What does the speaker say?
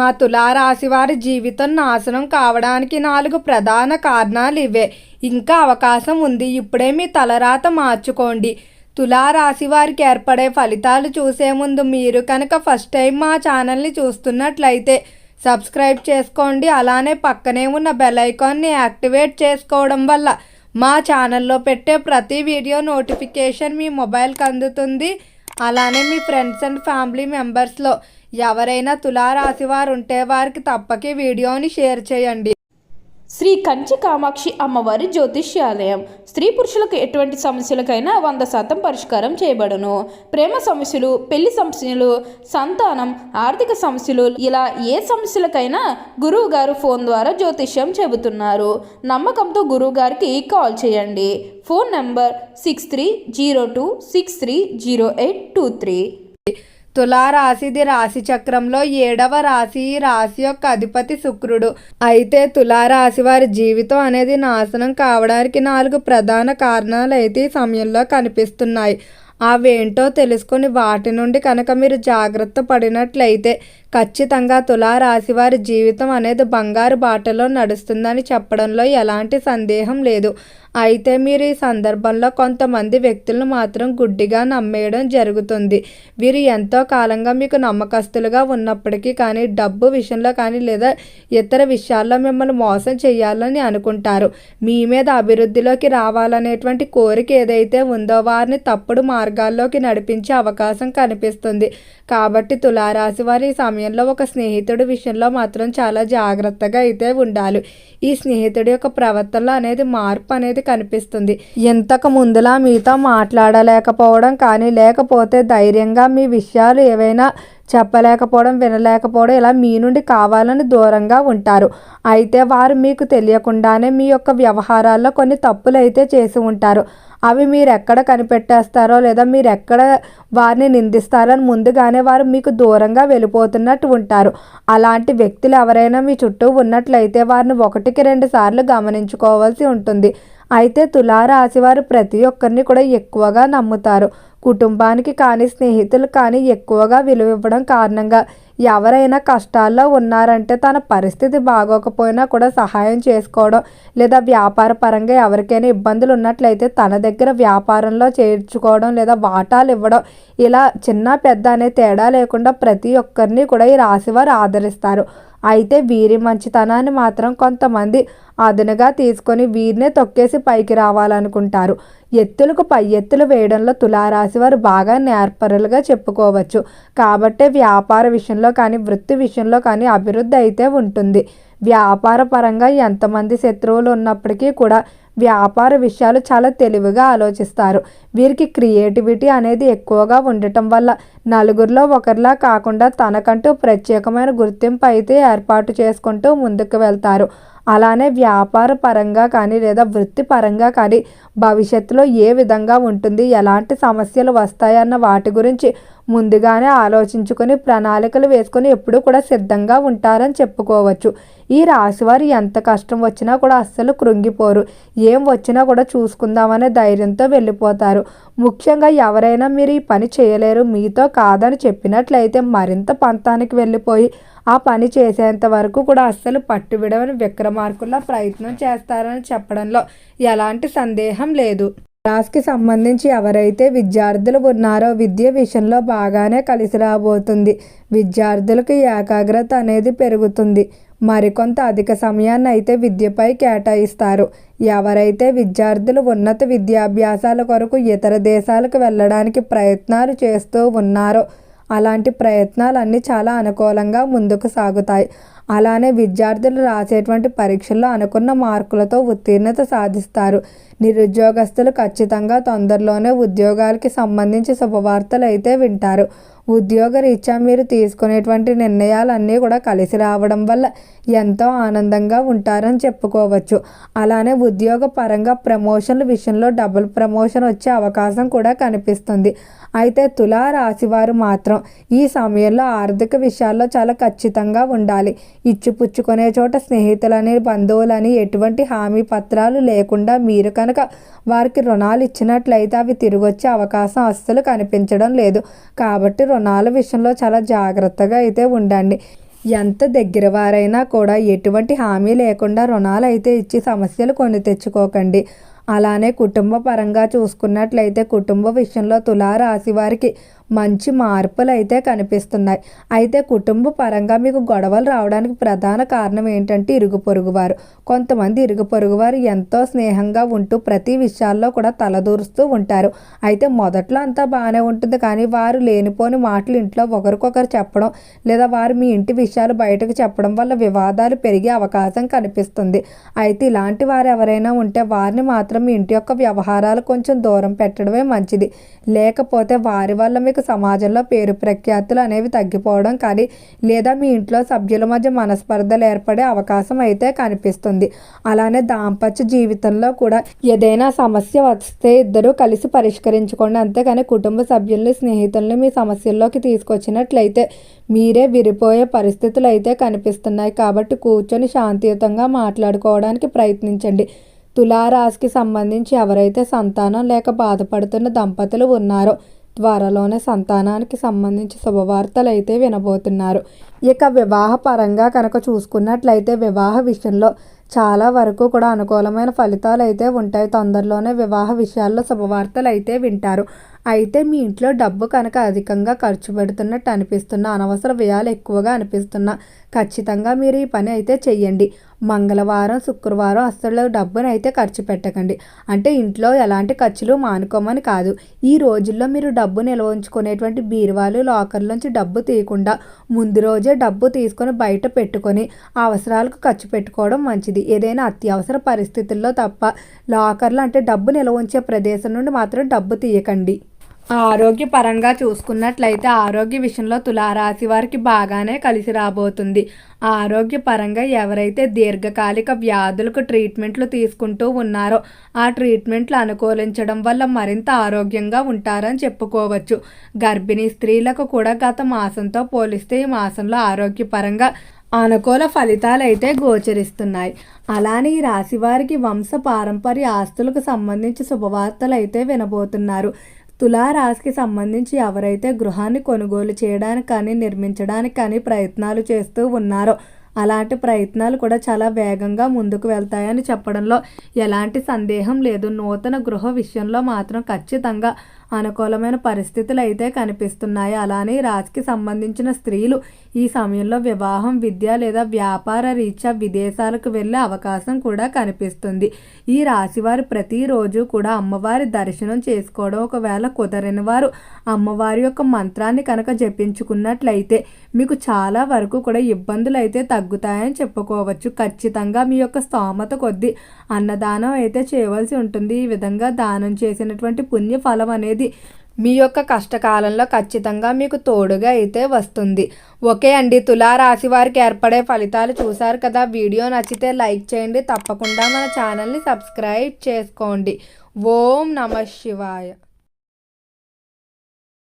మా తులారాశి వారి జీవితం నాశనం కావడానికి నాలుగు ప్రధాన కారణాలు ఇవే. ఇంకా అవకాశం ఉంది. ఇప్పుడే మీ తలరాత మార్చుకోండి. తులారాశి వారికి ఏర్పడే ఫలితాలు చూసే ముందు మీరు కనుక ఫస్ట్ టైం మా ఛానల్ని చూస్తున్నట్లయితే సబ్స్క్రైబ్ చేసుకోండి. అలానే పక్కనే ఉన్న బెల్ ఐకాన్ని యాక్టివేట్ చేసుకోవడం వల్ల మా ఛానల్లో పెట్టే ప్రతి వీడియో నోటిఫికేషన్ మీ మొబైల్కి అందుతుంది. అలానే మీ ఫ్రెండ్స్ అండ్ ఫ్యామిలీ మెంబర్స్లో ఎవరైనా తులారాశి వారు ఉంటే వారికి తప్పకే వీడియోని షేర్ చేయండి. శ్రీ కంచి కామాక్షి అమ్మవారి జ్యోతిష్యాలయం. స్త్రీ పురుషులకు ఎటువంటి సమస్యలకైనా వంద శాతం పరిష్కారం చేయబడును. ప్రేమ సమస్యలు పెళ్ళి సమస్యలు సంతానం ఆర్థిక సమస్యలు ఇలా ఏ సమస్యలకైనా గురువు గారు ఫోన్ ద్వారా జ్యోతిష్యం చెబుతున్నారు. నమ్మకంతో గురువు గారికి కాల్ చేయండి. Phone number six three zero two six three zero eight two three. తులారాశిది రాశి చక్రంలో ఏడవ రాశి ఈ రాశి యొక్క అధిపతి శుక్రుడు. అయితే తులారాశి వారి జీవితం అనేది నాశనం కావడానికి నాలుగు ప్రధాన కారణాలు అయితే ఈ సమయంలో కనిపిస్తున్నాయి. అవేంటో తెలుసుకొని వాటి నుండి కనుక మీరు జాగ్రత్త పడినట్లయితే ఖచ్చితంగా తులారాశి వారి జీవితం అనేది బంగారు బాటలో నడుస్తుందని చెప్పడంలో ఎలాంటి సందేహం లేదు. అయితే మీరు ఈ సందర్భంలో కొంతమంది వ్యక్తులను మాత్రం గుడ్డిగా నమ్మేయడం జరుగుతుంది. వీరు ఎంతో కాలంగా మీకు నమ్మకస్తులుగా ఉన్నప్పటికీ కానీ డబ్బు విషయంలో కానీ లేదా ఇతర విషయాల్లో మిమ్మల్ని మోసం చేయాలని అనుకుంటారు. మీ మీద అభివృద్ధిలోకి రావాలనేటువంటి కోరిక ఏదైతే ఉందో వారిని తప్పుడు మార్గాల్లోకి నడిపించే అవకాశం కనిపిస్తుంది. కాబట్టి తులారాశి వారి సమయం సమయంలో ఒక స్నేహితుడి విషయంలో మాత్రం చాలా జాగ్రత్తగా అయితే ఉండాలి. ఈ స్నేహితుడి యొక్క ప్రవర్తనలో అనేది మార్పు అనేది కనిపిస్తుంది. ఇంతకు ముందులా మీతో మాట్లాడలేకపోవడం కానీ లేకపోతే ధైర్యంగా మీ విషయాలు ఏవైనా చెప్పలేకపోవడం వినలేకపోవడం ఇలా మీ నుండి కావాలని దూరంగా ఉంటారు. అయితే వారు మీకు తెలియకుండానే మీ యొక్క వ్యవహారాల్లో కొన్ని తప్పులు అయితే చేసి ఉంటారు. అవి మీరు ఎక్కడ కనిపెట్టేస్తారో లేదా మీరు ఎక్కడ వారిని నిందిస్తారని ముందుగానే వారు మీకు దూరంగా వెళ్ళిపోతున్నట్టు ఉంటారు. అలాంటి వ్యక్తులు ఎవరైనా మీ చుట్టూ ఉన్నట్లయితే వారిని ఒకటికి రెండు సార్లు గమనించుకోవాల్సి ఉంటుంది. అయితే తులారాశి వారు ప్రతి ఒక్కరిని కూడా ఎక్కువగా నమ్ముతారు. కుటుంబానికి కానీ స్నేహితులు కానీ ఎక్కువగా విలువ ఇవ్వడం కారణంగా ఎవరైనా కష్టాల్లో ఉన్నారంటే తన పరిస్థితి బాగోకపోయినా కూడా సహాయం చేసుకోవడం లేదా వ్యాపార పరంగా ఎవరికైనా ఇబ్బందులు ఉన్నట్లయితే తన దగ్గర వ్యాపారంలో చేర్చుకోవడం లేదా వాటాలు ఇవ్వడం ఇలా చిన్న పెద్ద అనే తేడా లేకుండా ప్రతి ఒక్కరిని కూడా ఈ రాశివారు ఆదరిస్తారు. అయితే వీరి మంచితనాన్ని మాత్రం కొంతమంది అదనగా తీసుకొని వీరినే తొక్కేసి పైకి రావాలనుకుంటారు. ఎత్తులకు పై ఎత్తులు వేయడంలో తులారాశి వారు బాగా నేర్పరులుగా చెప్పుకోవచ్చు. కాబట్టే వ్యాపార విషయంలో కానీ వృత్తి విషయంలో కానీ అభివృద్ధి అయితే ఉంటుంది. వ్యాపార పరంగా ఎంతమంది శత్రువులు ఉన్నప్పటికీ కూడా వ్యాపార విషయాలు చాలా తెలివిగా ఆలోచిస్తారు. వీరికి క్రియేటివిటీ అనేది ఎక్కువగా ఉండటం వల్ల నలుగురిలో ఒకరిలా కాకుండా తనకంటూ ప్రత్యేకమైన గుర్తింపు అయితే ఏర్పాటు చేసుకుంటూ ముందుకు వెళ్తారు. అలానే వ్యాపార పరంగా కానీ లేదా వృత్తి పరంగా కానీ భవిష్యత్తులో ఏ విధంగా ఉంటుంది ఎలాంటి సమస్యలు వస్తాయన్న వాటి గురించి ముందుగానే ఆలోచించుకొని ప్రణాళికలు వేసుకొని ఎప్పుడూ కూడా సిద్ధంగా ఉంటారని చెప్పుకోవచ్చు. ఈ రాశివారు ఎంత కష్టం వచ్చినా కూడా అస్సలు కృంగిపోరు. ఏం వచ్చినా కూడా చూసుకుందామనే ధైర్యంతో వెళ్ళిపోతారు. ముఖ్యంగా ఎవరైనా మీరు ఈ పని చేయలేరు మీతో కాదని చెప్పినట్లయితే మరింత పంతానికి వెళ్ళిపోయి ఆ పని చేసేంత వరకు కూడా అస్సలు పట్టు విడవని విక్రమార్కుల్లా ప్రయత్నం చేస్తారని చెప్పడంలో ఎలాంటి సందేహం లేదు. క్లాస్కి సంబంధించి ఎవరైతే విద్యార్థులు ఉన్నారో విద్య విషయంలో బాగానే కలిసి రాబోతుంది. విద్యార్థులకు ఏకాగ్రత అనేది పెరుగుతుంది. మరికొంత అధిక సమయాన్ని అయితే విద్యపై కేటాయిస్తారు. ఎవరైతే విద్యార్థులు ఉన్నత విద్యాభ్యాసాల కొరకు ఇతర దేశాలకు వెళ్ళడానికి ప్రయత్నాలు చేస్తూ ఉన్నారో అలాంటి ప్రయత్నాలన్నీ చాలా అనుకూలంగా ముందుకు సాగుతాయి. అలానే విద్యార్థులు రాసేటువంటి పరీక్షల్లో అనుకున్న మార్కులతో ఉత్తీర్ణత సాధిస్తారు. నిరుద్యోగస్తులు ఖచ్చితంగా తొందరలోనే ఉద్యోగాలకి సంబంధించి శుభవార్తలు అయితే వింటారు. ఉద్యోగ రీత్యా మీరు తీసుకునేటువంటి నిర్ణయాలన్నీ కూడా కలిసి రావడం వల్ల ఎంతో ఆనందంగా ఉంటారని చెప్పుకోవచ్చు. అలానే ఉద్యోగ పరంగా ప్రమోషన్ల విషయంలో డబుల్ ప్రమోషన్ వచ్చే అవకాశం కూడా కనిపిస్తుంది. అయితే తులా రాశి వారు మాత్రం ఈ సమయంలో ఆర్థిక విషయాల్లో చాలా ఖచ్చితంగా ఉండాలి. ఇచ్చిపుచ్చుకునే చోట స్నేహితులని బంధువులని ఎటువంటి హామీ పత్రాలు లేకుండా మీరు కనుక వారికి రుణాలు ఇచ్చినట్లయితే అవి తిరిగి వచ్చే అవకాశం అస్సలు కనిపించడం లేదు. కాబట్టి రుణాల విషయంలో చాలా జాగ్రత్తగా అయితే ఉండండి. ఎంత దగ్గర వారైనా కూడా ఎటువంటి హామీ లేకుండా రుణాలు అయితే ఇచ్చి సమస్యలు కొని తెచ్చుకోకండి. అలానే కుటుంబ పరంగా చూసుకున్నట్లయితే కుటుంబ విషయంలో తులారాశి వారికి మంచి మార్పులు అయితే కనిపిస్తున్నాయి. అయితే కుటుంబ పరంగా మీకు గొడవలు రావడానికి ప్రధాన కారణం ఏంటంటే ఇరుగు పొరుగువారు. కొంతమంది ఇరుగు పొరుగువారు ఎంతో స్నేహంగా ఉంటూ ప్రతి విషయాల్లో కూడా తలదూరుస్తూ ఉంటారు. అయితే మొదట్లో అంతా బాగానే ఉంటుంది. కానీ వారు లేనిపోని మాటలు ఇంట్లో ఒకరికొకరు చెప్పడం లేదా వారు మీ ఇంటి విషయాలు బయటకు చెప్పడం వల్ల వివాదాలు పెరిగే అవకాశం కనిపిస్తుంది. అయితే ఇలాంటి వారు ఎవరైనా ఉంటే వారిని మాత్రం మీ ఇంటి యొక్క వ్యవహారాలు కొంచెం దూరం పెట్టడమే మంచిది. లేకపోతే వారి వల్ల మీకు సమాజంలో పేరు ప్రఖ్యాతులు అనేవి తగ్గిపోవడం కానీ లేదా మీ ఇంట్లో సభ్యుల మధ్య మనస్పర్ధలు ఏర్పడే అవకాశం అయితే కనిపిస్తుంది. అలానే దాంపత్య జీవితంలో కూడా ఏదైనా సమస్య వస్తే ఇద్దరూ కలిసి పరిష్కరించుకోండి. అంతేకాని కుటుంబ సభ్యుల్ని స్నేహితుల్ని మీ సమస్యల్లోకి తీసుకొచ్చినట్లయితే మీరే విరిపోయే పరిస్థితులు అయితే కనిపిస్తున్నాయి. కాబట్టి కూర్చొని శాంతియుతంగా మాట్లాడుకోవడానికి ప్రయత్నించండి. తులారాశికి సంబంధించి ఎవరైతే సంతానం లేక బాధపడుతున్న దంపతులు ఉన్నారో త్వరలోనే సంతానానికి సంబంధించి శుభవార్తలు అయితే వినబోతున్నారు. ఇక వివాహ పరంగా కనుక చూసుకున్నట్లయితే వివాహ విషయంలో చాలా వరకు కూడా అనుకూలమైన ఫలితాలు అయితే ఉంటాయి. తొందరలోనే వివాహ విషయాల్లో శుభవార్తలు అయితే వింటారు. అయితే మీ ఇంట్లో డబ్బు కనుక అధికంగా ఖర్చు పెడుతున్నట్టు అనిపిస్తున్న అనవసర వ్యయాలు ఎక్కువగా అనిపిస్తున్నా ఖచ్చితంగా మీరు ఈ పని అయితే చెయ్యండి. మంగళవారం శుక్రవారం అస్సలు డబ్బును అయితే ఖర్చు పెట్టకండి. అంటే ఇంట్లో ఎలాంటి ఖర్చులు మానుకోమని కాదు. ఈ రోజుల్లో మీరు డబ్బు నిల్వ ఉంచుకునేటువంటి బీరువాలు లాకర్లోంచి డబ్బు తీయకుండా ముందు రోజే డబ్బు తీసుకొని బయట పెట్టుకొని అవసరాలకు ఖర్చు పెట్టుకోవడం మంచిది. ఏదైనా అత్యవసర పరిస్థితుల్లో తప్ప లాకర్లు అంటే డబ్బు నిల్వ ఉంచే ప్రదేశం నుండి మాత్రం డబ్బు తీయకండి. ఆరోగ్యపరంగా చూసుకున్నట్లయితే ఆరోగ్య విషయంలో తులారాశి వారికి బాగానే కలిసి రాబోతుంది. ఆరోగ్యపరంగా ఎవరైతే దీర్ఘకాలిక వ్యాధులకు ట్రీట్మెంట్లు తీసుకుంటూ ఉన్నారో ఆ ట్రీట్మెంట్లు అనుకూలించడం వల్ల మరింత ఆరోగ్యంగా ఉంటారని చెప్పుకోవచ్చు. గర్భిణీ స్త్రీలకు కూడా గత మాసంతో పోలిస్తే ఈ మాసంలో ఆరోగ్యపరంగా అనుకూల ఫలితాలు అయితే గోచరిస్తున్నాయి. అలానే ఈ రాశి వారికి వంశ పారంపర్య ఆస్తులకు సంబంధించి శుభవార్తలు అయితే వినబోతున్నారు. తులారాశికి సంబంధించి ఎవరైతే గృహాన్ని కొనుగోలు చేయడానికి కానీ నిర్మించడానికి కానీ ప్రయత్నాలు చేస్తూ ఉన్నారో అలాంటి ప్రయత్నాలు కూడా చాలా వేగంగా ముందుకు వెళ్తాయని చెప్పడంలో ఎలాంటి సందేహం లేదు. నూతన గృహ విషయంలో మాత్రం ఖచ్చితంగా అనుకూలమైన పరిస్థితులు అయితే కనిపిస్తున్నాయి. అలానే రాజుకి సంబంధించిన స్త్రీలు ఈ సమయంలో వివాహం విద్య లేదా వ్యాపార రీత్యా విదేశాలకు వెళ్ళే అవకాశం కూడా కనిపిస్తుంది. ఈ రాశివారు ప్రతిరోజు కూడా అమ్మవారి దర్శనం చేసుకోవడం ఒకవేళ కుదరని వారు అమ్మవారి యొక్క మంత్రాన్ని కనుక జపించుకున్నట్లయితే మీకు చాలా వరకు కూడా ఇబ్బందులు అయితే తగ్గుతాయని చెప్పుకోవచ్చు. ఖచ్చితంగా మీ యొక్క స్తోమత కొద్దీ అన్నదానం అయితే చేయవలసి ఉంటుంది. ఈ విధంగా దానం చేసినటువంటి పుణ్య ఫలం అనేది మీ యొక్క కష్టకాలంలో ఖచ్చితంగా మీకు తోడుగా అయితే వస్తుంది. ఓకే అండి. తులారాశి వారికి ఏర్పడే ఫలితాలు చూసారు కదా. వీడియో నచ్చితే లైక్ చేయండి. తప్పకుండా మన ఛానల్ని సబ్స్క్రైబ్ చేసుకోండి. ఓం నమ శివాయ.